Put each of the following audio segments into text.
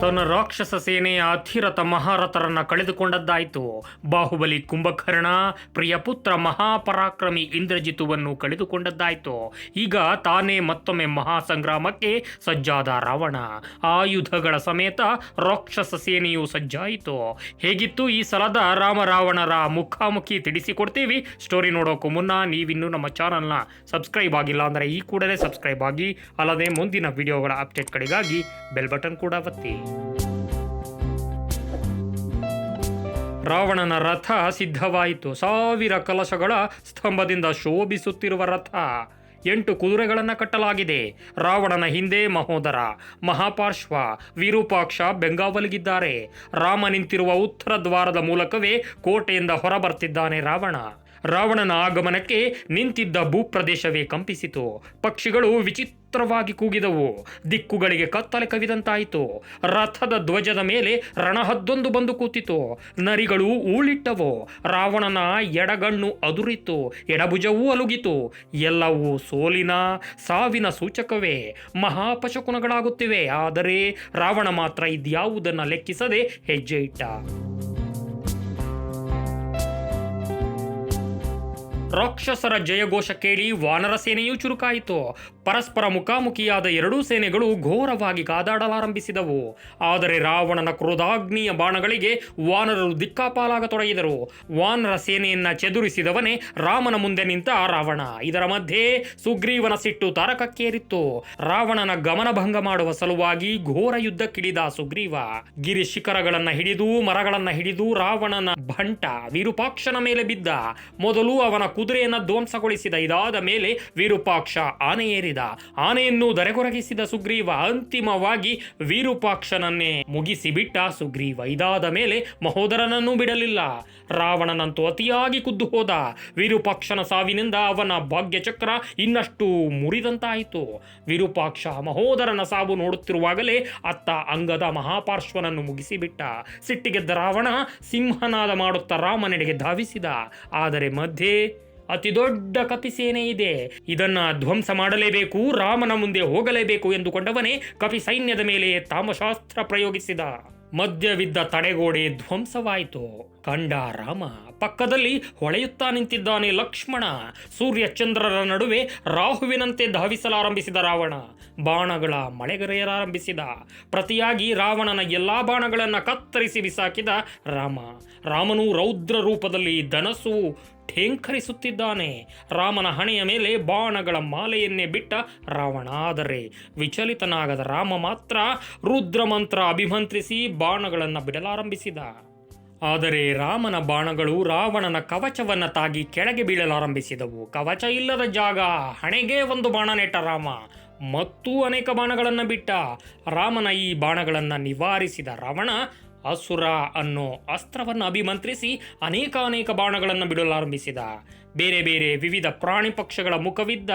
ತನ್ನ ರಾಕ್ಷಸ ಸೇನೆಯ ಅಧಿರಥ ಮಹಾರಥರನ್ನ ಕಳೆದುಕೊಂಡದ್ದಾಯಿತು. ಬಾಹುಬಲಿ ಕುಂಭಕರ್ಣ ಪ್ರಿಯಪುತ್ರ ಮಹಾಪರಾಕ್ರಮಿ ಇಂದ್ರಜಿತುವನ್ನು ಕಳೆದುಕೊಂಡದ್ದಾಯಿತು. ಈಗ ತಾನೇ ಮತ್ತೊಮ್ಮೆ ಮಹಾಸಂಗ್ರಾಮಕ್ಕೆ ಸಜ್ಜಾದ ರಾವಣ. ಆಯುಧಗಳ ಸಮೇತ ರಾಕ್ಷಸ ಸೇನೆಯು ಸಜ್ಜಾಯಿತು. ಹೇಗಿತ್ತು ಈ ಸಲದ ರಾಮ ರಾವಣರ ಮುಖಾಮುಖಿ ತಿಳಿಸಿಕೊಡ್ತೀವಿ? ಸ್ಟೋರಿ ನೋಡೋಕ್ಕೂ ಮುನ್ನ ನೀವಿನ್ನೂ ನಮ್ಮ ಚಾನಲ್ನ ಸಬ್ಸ್ಕ್ರೈಬ್ ಆಗಿಲ್ಲ ಅಂದರೆ ಈ ಕೂಡಲೇ ಸಬ್ಸ್ಕ್ರೈಬ್ ಆಗಿ, ಅಲ್ಲದೆ ಮುಂದಿನ ವಿಡಿಯೋಗಳ ಅಪ್ಡೇಟ್ಗಳಿಗಾಗಿ ಬೆಲ್ ಬಟನ್ ಕೂಡ ಒತ್ತಿ. ರಾವಣನ ರಥ ಸಿದ್ಧವಾಯಿತು. ಸಾವಿರ ಕಲಶಗಳ ಸ್ತಂಭದಿಂದ ಶೋಭಿಸುತ್ತಿರುವ ರಥ ಎಂಟು ಕುದುರೆಗಳನ್ನು ಕಟ್ಟಲಾಗಿದೆ. ರಾವಣನ ಹಿಂದೆ ಮಹೋದರ, ಮಹಾಪಾರ್ಶ್ವ, ವಿರೂಪಾಕ್ಷ ಬೆಂಗಾವಲಿಗಿದ್ದಾರೆ. ರಾಮ ನಿಂತಿರುವ ಉತ್ತರ ದ್ವಾರದ ಮೂಲಕವೇ ಕೋಟೆಯಿಂದ ಹೊರಬರ್ತಿದ್ದಾನೆ ರಾವಣ. ರಾವಣನ ಆಗಮನಕ್ಕೆ ನಿಂತಿದ್ದ ಭೂಪ್ರದೇಶವೇ ಕಂಪಿಸಿತು. ಪಕ್ಷಿಗಳು ವಿಚಿತ್ರವಾಗಿ ಕೂಗಿದವು. ದಿಕ್ಕುಗಳಿಗೆ ಕತ್ತಲೆ ಕವಿದಂತಾಯಿತು. ರಥದ ಧ್ವಜದ ಮೇಲೆ ರಣಹದ್ದೊಂದು ಬಂದು ಕೂತಿತು. ನರಿಗಳು ಊಳಿಟ್ಟವು. ರಾವಣನ ಎಡಗಣ್ಣು ಅದುರಿತು. ಎಡಭುಜವೂ ಅಲುಗಿತು. ಎಲ್ಲವೂ ಸೋಲಿನ ಸಾವಿನ ಸೂಚಕವೇ. ಮಹಾಪಶಕುನಗಳಾಗುತ್ತಿವೆ. ಆದರೆ ರಾವಣ ಮಾತ್ರ ಇದ್ಯಾವುದನ್ನು ಲೆಕ್ಕಿಸದೆ ಹೆಜ್ಜೆ ಇಟ್ಟ. ರಾಕ್ಷಸರ ಜಯಘೋಷ ಕೇಳಿ ವಾನರ ಸೇನೆಯೂ ಚುರುಕಾಯಿತು. ಪರಸ್ಪರ ಮುಖಾಮುಖಿಯಾದ ಎರಡೂ ಸೇನೆಗಳು ಘೋರವಾಗಿ ಕಾದಾಡಲಾರಂಭಿಸಿದವು. ಆದರೆ ರಾವಣನ ಕ್ರೋಧಾಗ್ನಿಯ ಬಾಣಗಳಿಗೆ ವಾನರರು ದಿಕ್ಕಾಪಾಲಾಗತೊಡಗಿದರು ವಾನರ ಸೇನೆಯನ್ನ ಚದುರಿಸಿದವನೇ ರಾಮನ ಮುಂದೆ ನಿಂತ ರಾವಣ. ಇದರ ಮಧ್ಯೆ ಸುಗ್ರೀವನ ಸಿಟ್ಟು ತಾರಕಕ್ಕೇರಿತ್ತು. ರಾವಣನ ಗಮನಭಂಗ ಮಾಡುವ ಸಲುವಾಗಿ ಘೋರ ಯುದ್ಧಕ್ಕಿಳಿದ ಸುಗ್ರೀವ. ಗಿರಿ ಶಿಖರಗಳನ್ನ ಹಿಡಿದು, ಮರಗಳನ್ನ ಹಿಡಿದು ರಾವಣನ ಭಂಟ ವಿರೂಪಾಕ್ಷನ ಮೇಲೆ ಬಿದ್ದ. ಮೊದಲು ಅವನ ಕುದುರೆಯನ್ನ ಧ್ವಂಸಗೊಳಿಸಿದ ಇದಾದ ಮೇಲೆ ವಿರೂಪಾಕ್ಷ ಆನೆ ಏರಿದ ಆನೆಯನ್ನು ದರೆಕೊರಗಿಸಿದ ಸುಗ್ರೀವ ಅಂತಿಮವಾಗಿ ವಿರೂಪಾಕ್ಷನನ್ನೇ ಮುಗಿಸಿಬಿಟ್ಟ ಸುಗ್ರೀವ. ಇದಾದ ಮೇಲೆ ಮಹೋದರನನ್ನೂ ಬಿಡಲಿಲ್ಲ. ರಾವಣನಂತೂ ಅತಿಯಾಗಿ ಕುದ್ದು ಹೋದ. ವಿರೂಪಾಕ್ಷನ ಸಾವಿನಿಂದ ಅವನ ಭಾಗ್ಯಚಕ್ರ ಇನ್ನಷ್ಟು ಮುರಿದಂತಾಯಿತು. ವಿರೂಪಾಕ್ಷ ಮಹೋದರನ ಸಾವು ನೋಡುತ್ತಿರುವಾಗಲೇ ಅತ್ತ ಅಂಗದ ಮಹಾಪಾರ್ಶ್ವನನ್ನು ಮುಗಿಸಿಬಿಟ್ಟ. ಸಿಟ್ಟಿಗೆದ್ದ ರಾವಣ ಸಿಂಹನಾದ ಮಾಡುತ್ತ ರಾಮನೆಡೆಗೆ ಧಾವಿಸಿದ. ಆದರೆ ಮಧ್ಯೆ ಅತಿ ದೊಡ್ಡ ಕಪಿಸೇನೆ ಇದೆ. ಇದನ್ನ ಧ್ವಂಸ ಮಾಡಲೇಬೇಕು, ರಾಮನ ಮುಂದೆ ಹೋಗಲೇಬೇಕು ಎಂದುಕೊಂಡವನೇ ಕಪಿ ಸೈನ್ಯದ ಮೇಲೆ ತಾಮಶಾಸ್ತ್ರ ಪ್ರಯೋಗಿಸಿದ. ಮಧ್ಯವಿದ್ದ ತಡೆಗೋಡೆ ಧ್ವಂಸವಾಯಿತು. ಕಂಡ ರಾಮ ಪಕ್ಕದಲ್ಲಿ ಹೊಳೆಯುತ್ತಾ ನಿಂತಿದ್ದಾನೆ ಲಕ್ಷ್ಮಣ. ಸೂರ್ಯಚಂದ್ರರ ನಡುವೆ ರಾಹುವಿನಂತೆ ಧಾವಿಸಲಾರಂಭಿಸಿದ ರಾವಣ. ಬಾಣಗಳ ಮಳೆಗರೆಯಲಾರಂಭಿಸಿದ. ಪ್ರತಿಯಾಗಿ ರಾವಣನ ಎಲ್ಲಾ ಬಾಣಗಳನ್ನು ಕತ್ತರಿಸಿ ಬಿಸಾಕಿದ ರಾಮ. ರಾಮನು ರೌದ್ರ ರೂಪದಲ್ಲಿ ಧನಸ್ಸು ಠೇಂಕರಿಸುತ್ತಿದ್ದಾನೆ. ರಾಮನ ಹಣೆಯ ಮೇಲೆ ಬಾಣಗಳ ಮಾಲೆಯನ್ನೇ ಬಿಟ್ಟ ರಾವಣ ಆದರೆ ವಿಚಲಿತನಾಗದ ರಾಮ ಮಾತ್ರ ರುದ್ರ ಮಂತ್ರ ಅಭಿಮಂತ್ರಿಸಿ ಬಾಣಗಳನ್ನು ಬಿಡಲಾರಂಭಿಸಿದ. ಆದರೆ ರಾಮನ ಬಾಣಗಳು ರಾವಣನ ಕವಚವನ್ನ ತಾಗಿ ಕೆಳಗೆ ಬೀಳಲಾರಂಭಿಸಿದವು. ಕವಚ ಇಲ್ಲದ ಜಾಗ, ಹಣೆಗೆ ಒಂದು ಬಾಣ ನೆಟ್ಟ ರಾಮ. ಮತ್ತೂ ಅನೇಕ ಬಾಣಗಳನ್ನು ಬಿಟ್ಟ. ರಾಮನ ಈ ಬಾಣಗಳನ್ನು ನಿವಾರಿಸಿದ ರಾವಣ ಅಸುರ ಅನ್ನೋ ಅಸ್ತ್ರವನ್ನು ಅಭಿಮಂತ್ರಿಸಿ ಅನೇಕ ಅನೇಕ ಬಾಣಗಳನ್ನು ಬಿಡಲಾರಂಭಿಸಿದ. ಬೇರೆ ಬೇರೆ ವಿವಿಧ ಪ್ರಾಣಿ ಪಕ್ಷಗಳ ಮುಖವಿದ್ದ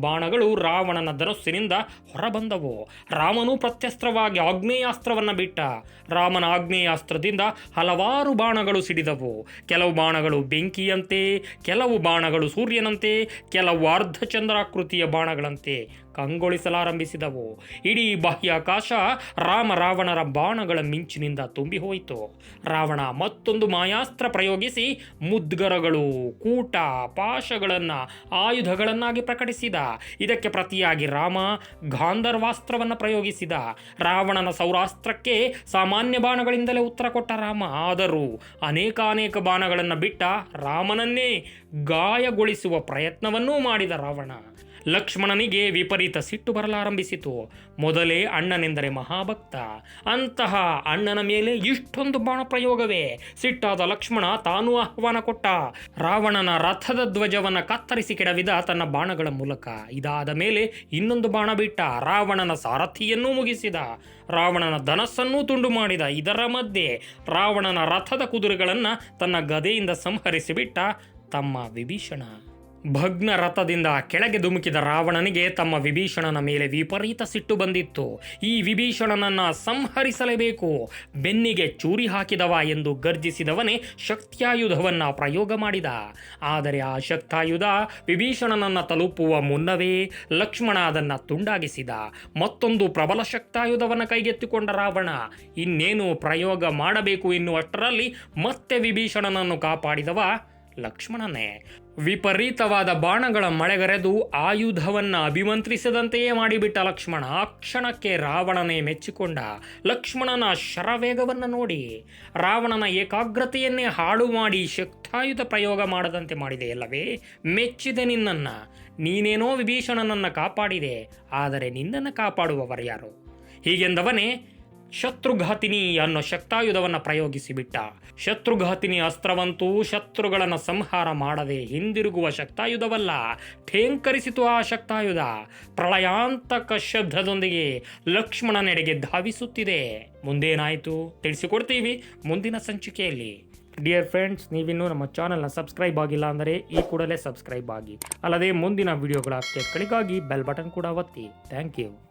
ಬಾಣಗಳು ರಾವಣನ ಧನಸ್ಸಿನಿಂದ ಹೊರಬಂದವು. ರಾಮನು ಪ್ರತ್ಯಸ್ತ್ರವಾಗಿ ಆಗ್ನೇಯಾಸ್ತ್ರವನ್ನು ಬಿಟ್ಟ. ರಾಮನ ಆಗ್ನೇಯಾಸ್ತ್ರದಿಂದ ಹಲವಾರು ಬಾಣಗಳು ಸಿಡಿದವು. ಕೆಲವು ಬಾಣಗಳು ಬೆಂಕಿಯಂತೆ, ಕೆಲವು ಬಾಣಗಳು ಸೂರ್ಯನಂತೆ, ಕೆಲವು ಅರ್ಧಚಂದ್ರಾಕೃತಿಯ ಬಾಣಗಳಂತೆ ಕಂಗೊಳಿಸಲಾರಂಭಿಸಿದವು. ಇಡೀ ಬಾಹ್ಯಾಕಾಶ ರಾಮ ರಾವಣರ ಬಾಣಗಳ ಮಿಂಚಿನಿಂದ ತುಂಬಿ ಹೋಯಿತು ರಾವಣ ಮತ್ತೊಂದು ಮಾಯಾಸ್ತ್ರ ಪ್ರಯೋಗಿಸಿ ಮುದ್ಗರಗಳು, ಕೂಟ ಪಾಶಗಳನ್ನು, ಆಯುಧಗಳನ್ನಾಗಿ ಪ್ರಕಟಿಸಿದ. ಇದಕ್ಕೆ ಪ್ರತಿಯಾಗಿ ರಾಮ ಗಾಂಧರ್ವಾಸ್ತ್ರವನ್ನು ಪ್ರಯೋಗಿಸಿದ. ರಾವಣನ ಸೌರಾಸ್ತ್ರಕ್ಕೆ ಸಾಮಾನ್ಯ ಬಾಣಗಳಿಂದಲೇ ಉತ್ತರ ಕೊಟ್ಟ ರಾಮ. ಆದರೂ ಅನೇಕಾನೇಕ ಅನೇಕ ಬಾಣಗಳನ್ನು ಬಿಟ್ಟ ರಾಮನನ್ನೇ ಗಾಯಗೊಳಿಸುವ ಪ್ರಯತ್ನವನ್ನೂ ಮಾಡಿದ ರಾವಣ. ಲಕ್ಷ್ಮಣನಿಗೆ ವಿಪರೀತ ಸಿಟ್ಟು ಬರಲಾರಂಭಿಸಿತು. ಮೊದಲೇ ಅಣ್ಣನೆಂದರೆ ಮಹಾಭಕ್ತ. ಅಂತಹ ಅಣ್ಣನ ಮೇಲೆ ಇಷ್ಟೊಂದು ಬಾಣ ಪ್ರಯೋಗವೇ ಸಿಟ್ಟಾದ ಲಕ್ಷ್ಮಣ ತಾನೂ ಆಹ್ವಾನ ಕೊಟ್ಟ. ರಾವಣನ ರಥದ ಧ್ವಜವನ್ನು ಕತ್ತರಿಸಿ ಕೆಡವಿದ ತನ್ನ ಬಾಣಗಳ ಮೂಲಕ. ಇದಾದ ಮೇಲೆ ಇನ್ನೊಂದು ಬಾಣ ಬಿಟ್ಟ ರಾವಣನ ಸಾರಥಿಯನ್ನೂ ಮುಗಿಸಿದ. ರಾವಣನ ಧನಸ್ಸನ್ನೂ ತುಂಡು ಮಾಡಿದ. ಇದರ ಮಧ್ಯೆ ರಾವಣನ ರಥದ ಕುದುರೆಗಳನ್ನು ತನ್ನ ಗದೆಯಿಂದ ಸಂಹರಿಸಿಬಿಟ್ಟ ತಮ್ಮ ವಿಭೀಷಣ. ಭಗ್ನ ರಥದಿಂದ ಕೆಳಗೆ ಧುಮುಕಿದ ರಾವಣನಿಗೆ ತಮ್ಮ ವಿಭೀಷಣನ ಮೇಲೆ ವಿಪರೀತ ಸಿಟ್ಟು ಬಂದಿತ್ತು. ಈ ವಿಭೀಷಣನನ್ನ ಸಂಹರಿಸಲೇಬೇಕು. ಬೆನ್ನಿಗೆ ಚೂರಿ ಹಾಕಿದವ ಎಂದು ಗರ್ಜಿಸಿದವನೇ ಶಕ್ತ್ಯಾಯುಧವನ್ನ ಪ್ರಯೋಗ ಮಾಡಿದ. ಆದರೆ ಆ ಶಕ್ತಾಯುಧ ವಿಭೀಷಣನನ್ನ ತಲುಪುವ ಮುನ್ನವೇ ಲಕ್ಷ್ಮಣ ಅದನ್ನ ತುಂಡಾಗಿಸಿದ. ಮತ್ತೊಂದು ಪ್ರಬಲ ಶಕ್ತಾಯುಧವನ್ನ ಕೈಗೆತ್ತಿಕೊಂಡ ರಾವಣ, ಇನ್ನೇನು ಪ್ರಯೋಗ ಮಾಡಬೇಕು ಎನ್ನುವಷ್ಟರಲ್ಲಿ ಮತ್ತೆ ವಿಭೀಷಣನನ್ನು ಕಾಪಾಡಿದವ ಲಕ್ಷ್ಮಣನೇ, ವಿಪರೀತವಾದ ಬಾಣಗಳ ಮಳೆಗರೆದು ಆಯುಧವನ್ನ ಅಭಿಮಂತ್ರಿಸದಂತೆಯೇ ಮಾಡಿಬಿಟ್ಟ ಲಕ್ಷ್ಮಣ ಆ ಕ್ಷಣಕ್ಕೆ ರಾವಣನೇ ಮೆಚ್ಚಿಕೊಂಡ ಲಕ್ಷ್ಮಣನ ಶರವೇಗವನ್ನು ನೋಡಿ ರಾವಣನ ಏಕಾಗ್ರತೆಯನ್ನೇ ಹಾಳು ಮಾಡಿ ಶಕ್ತಾಯುಧ ಪ್ರಯೋಗ ಮಾಡದಂತೆ ಮಾಡಿದೆಯಲ್ಲವೇ ಮೆಚ್ಚಿದೆ ನಿನ್ನನ್ನ. ನೀನೇನೋ ವಿಭೀಷಣನನ್ನ ಕಾಪಾಡಿದೆ, ಆದರೆ ನಿನ್ನನ್ನು ಕಾಪಾಡುವವರು ಯಾರು? ಹೀಗೆಂದವನೇ ಶತ್ರುಘಾತಿನಿ ಅನ್ನೋ ಶಕ್ತಾಯುಧವನ್ನು ಪ್ರಯೋಗಿಸಿಬಿಟ್ಟ. ಶತ್ರುಘಾತಿನಿ ಅಸ್ತ್ರವಂತೂ ಶತ್ರುಗಳನ್ನು ಸಂಹಾರ ಮಾಡದೆ ಹಿಂದಿರುಗುವ ಶಕ್ತಾಯುಧವಲ್ಲ. ಠೇಂಕರಿಸಿತು ಆ ಶಕ್ತಾಯುಧ. ಪ್ರಳಯಾಂತಕ ಶಬ್ದದೊಂದಿಗೆ ಲಕ್ಷ್ಮಣನೆಡೆಗೆ ಧಾವಿಸುತ್ತಿದೆ. ಮುಂದೇನಾಯಿತು? ತಿಳಿಸಿಕೊಡ್ತೀವಿ ಮುಂದಿನ ಸಂಚಿಕೆಯಲ್ಲಿ. ಡಿಯರ್ ಫ್ರೆಂಡ್ಸ್, ನೀವಿನ್ನೂ ನಮ್ಮ ಚಾನಲ್ನ ಸಬ್ಸ್ಕ್ರೈಬ್ ಆಗಿಲ್ಲ ಅಂದರೆ ಈ ಕೂಡಲೇ ಸಬ್ಸ್ಕ್ರೈಬ್ ಆಗಿ. ಅಲ್ಲದೆ ಮುಂದಿನ ವಿಡಿಯೋಗಳ ಅಪ್ಡೇಟ್ಗಳಿಗಾಗಿ ಬೆಲ್ ಬಟನ್ ಕೂಡ ಒತ್ತಿ. Thank you.